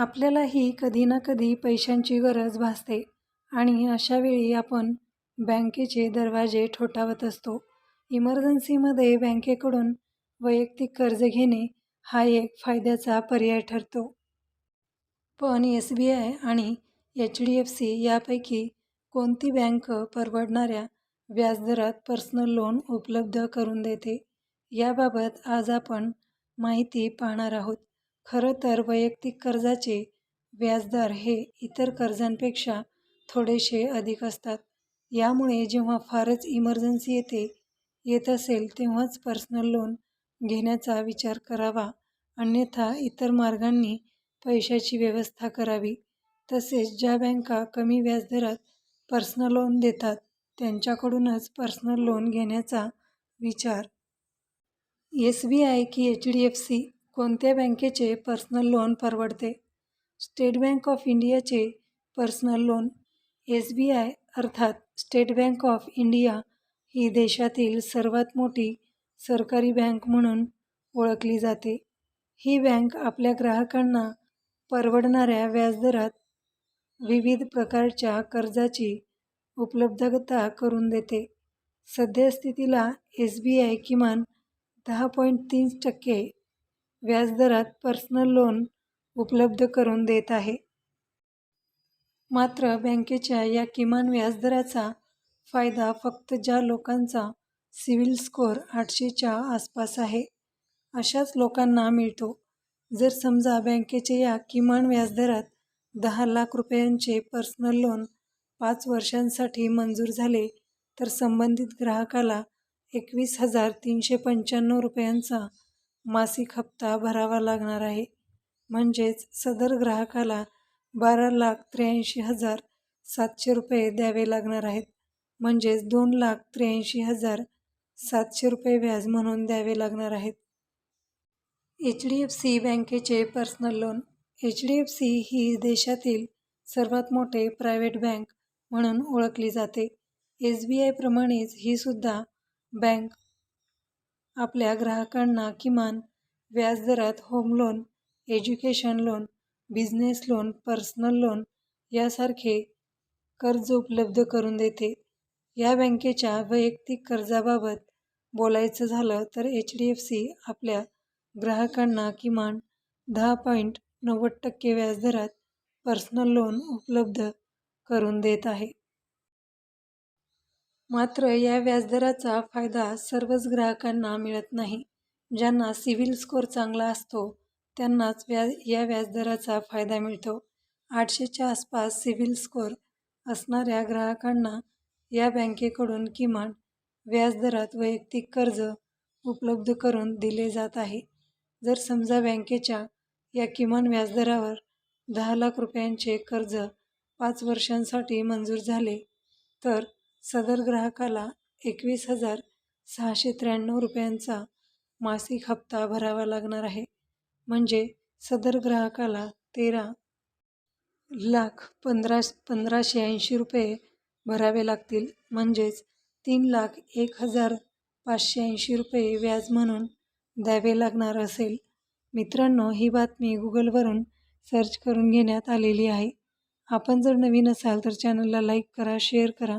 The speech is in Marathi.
आपल्यालाही कधी ना कधी पैशांची गरज भासते आणि अशा वेळी आपण बँकेचे दरवाजे ठोठावत असतो. इमर्जन्सीमध्ये बँकेकडून वैयक्तिक कर्ज घेणे हा एक फायद्याचा पर्याय ठरतो. पण एस बी आय आणि एच डी एफ सी यापैकी कोणती बँक परवडणाऱ्या व्याजदरात पर्सनल लोन उपलब्ध करून देते? याबाबत आज आपण माहिती पाहणार आहोत. खरं तर वैयक्तिक कर्जाचे व्याजदर हे इतर कर्जांपेक्षा थोडेसे अधिक असतात. यामुळे जेव्हा फारच इमर्जन्सी येते येत असेल तेव्हाच पर्सनल लोन घेण्याचा विचार करावा. अन्यथा इतर मार्गांनी पैशाची व्यवस्था करावी. तसेच ज्या बँका कमी व्याजदरात पर्सनल लोन देतात त्यांच्याकडूनच पर्सनल लोन घेण्याचा विचार. एस बी आय की एच डी एफ सी कोणत्या बँकेचे पर्सनल लोन परवडते? स्टेट बँक ऑफ इंडियाचे personal loan S B I अर्थात स्टेट बँक ऑफ इंडिया ही देशातील सर्वात मोठी सरकारी बँक म्हणून ओळखली जाते. ही बँक आपल्या ग्राहकांना परवडणाऱ्या व्याजदरात विविध प्रकारच्या कर्जाची उपलब्धता करून देते. सद्यस्थितीला एस बी आय किमान दहा पॉईंट तीन टक्के व्याजदरात पर्सनल लोन उपलब्ध करून देत आहे. मात्र बँकेच्या या किमान व्याजदराचा फायदा फक्त ज्या लोकांचा सिव्हिल स्कोअर आठशेच्या आसपास आहे अशाच लोकांना मिळतो. जर समजा बँकेचे या किमान व्याजदरात दहा लाख रुपयांचे पर्सनल लोन पाच वर्षांसाठी मंजूर झाले तर संबंधित ग्राहकाला एकवीस हजार तीनशे पंच्याण्णव रुपयांचा मासिक हप्ता भरावा लागणार आहे. म्हणजेच सदर ग्राहकाला बारा लाख त्र्याऐंशी हजार सातशे रुपये द्यावे लागणार आहेत. म्हणजेच दोन लाख त्र्याऐंशी हजार सातशे रुपये व्याज म्हणून द्यावे लागणार आहेत. एच डी एफ सी बँकेचे personal loan. H D F C ही देशातील सर्वात मोठे प्रायव्हेट बँक म्हणून ओळखली जाते. एस बी आयप्रमाणेच ही सुद्धा बँक आपल्या ग्राहकांना किमान व्याजदरात home loan education loan business loan personal loan यासारखे कर्ज उपलब्ध करून देते. या बँकेच्या वैयक्तिक कर्जाबाबत बोलायचं झालं तर एच डी एफ सी आपल्या ग्राहकांना किमान दहा पॉईंट नव्वद टक्के व्याजदरात पर्सनल लोन उपलब्ध करून देत आहे. मात्र या व्याजदराचा फायदा सर्वच ग्राहकांना मिळत नाही. ज्यांना सिव्हिल स्कोअर चांगला असतो त्यांनाच व्याज या व्याजदराचा फायदा मिळतो. आठशेच्या आसपास सिव्हिल स्कोअर असणाऱ्या ग्राहकांना या बँकेकडून किमान व्याजदरात वैयक्तिक कर्ज उपलब्ध करून दिले जात आहे. जर समजा बँकेच्या या किमान व्याजदरावर दहा लाख रुपयांचे कर्ज पाच वर्षांसाठी मंजूर झाले तर सदर ग्राहकाला एकवीस हजार सहाशे त्र्याण्णव रुपयांचा मासिक हप्ता भरावा लागणार आहे. म्हणजे सदर ग्राहकाला तेरा लाख पंधरा पंधराशे ऐंशी रुपये भरावे लागतील. म्हणजेच तीन लाख एक हजार पाचशे ऐंशी रुपये व्याज म्हणून द्यावे लागणार असेल. मित्रांनो ही बातमी गुगलवरून सर्च करून घेण्यात आलेली आहे. आपण जर नवीन असाल तर चॅनलला लाईक करा शेअर करा